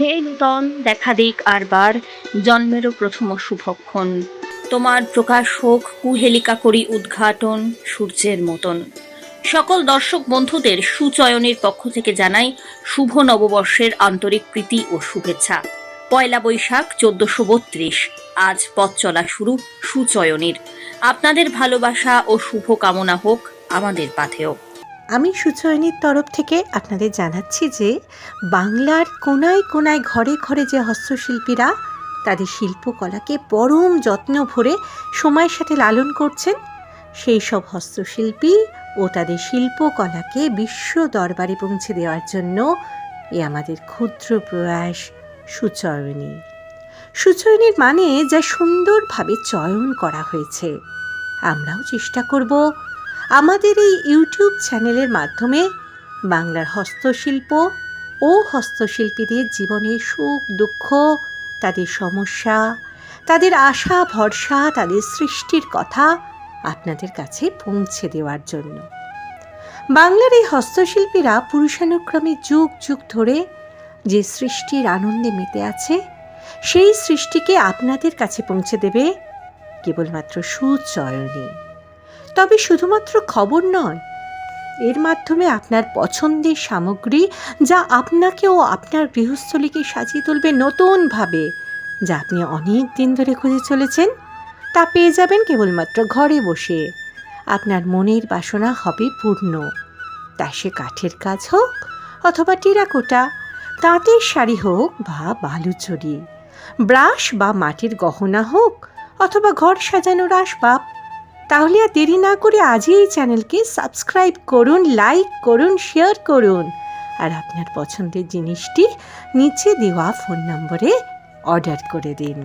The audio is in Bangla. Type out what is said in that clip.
হে নূতন দেখা দিক আর বার, জন্মেরও প্রথম শুভক্ষণ। তোমার প্রকাশ হোক কুহেলিকা করি উদ্ঘাটন সূর্যের মতন। সকল দর্শক বন্ধুদের সুচয়নের পক্ষ থেকে জানাই শুভ নববর্ষের আন্তরিক প্রীতি ও শুভেচ্ছা। পয়লা বৈশাখ চোদ্দশো বত্রিশ, আজ পথ চলা শুরু সুচয়নের। আপনাদের ভালোবাসা ও শুভ কামনা হোক আমাদের পাথেও আমি সুচয়নীর তরফ থেকে আপনাদের জানাচ্ছি যে বাংলার কোনায় কোনায় ঘরে ঘরে যে হস্তশিল্পীরা তাদের শিল্পকলাকে পরম যত্ন ভরে সময়ের সাথে লালন করছেন, সেই সব হস্তশিল্পী ও তাদের শিল্পকলাকে বিশ্ব দরবারে পৌঁছে দেওয়ার জন্য এ আমাদের ক্ষুদ্র প্রয়াস সুচয়নী সুচয়নীর মানে যা সুন্দরভাবে চয়ন করা হয়েছে। আমরাও চেষ্টা করব আমাদের এই ইউটিউব চ্যানেলের মাধ্যমে বাংলার হস্তশিল্প ও হস্তশিল্পীদের জীবনের সুখ, দুঃখ, তাদের সমস্যা, তাদের আশা, ভরসা, তাদের সৃষ্টির কথা আপনাদের কাছে পৌঁছে দেওয়ার জন্য। বাংলার এই হস্তশিল্পীরা পুরুষানুক্রমে যুগ যুগ ধরে যে সৃষ্টির আনন্দে মেতে আছে, সেই সৃষ্টিকে আপনাদের কাছে পৌঁছে দেবে কেবলমাত্র সুচয়নী তবে শুধুমাত্র খবর নয়, এর মাধ্যমে আপনার পছন্দের সামগ্রী যা আপনাকে ও আপনার গৃহস্থলীকে সাজিয়ে তুলবে নতুনভাবে, যা আপনি অনেক দিন ধরে খুঁজে চলেছেন, তা পেয়ে যাবেন কেবলমাত্র ঘরে বসে। আপনার মনের বাসনা হবে পূর্ণ। তা সে কাঠের কাজ হোক অথবা টেরাকোটা, তাঁতের শাড়ি হোক বা বালুচরি, ব্রাশ বা মাটির গহনা হোক অথবা ঘর সাজানো সাজানোর আসবাব তাহলে আর দেরি না করে আজই এই চ্যানেলকে সাবস্ক্রাইব করুন, লাইক করুন, শেয়ার করুন। আর আপনার পছন্দের জিনিসটি নিচে দেওয়া ফোন নম্বরে অর্ডার করে দিন।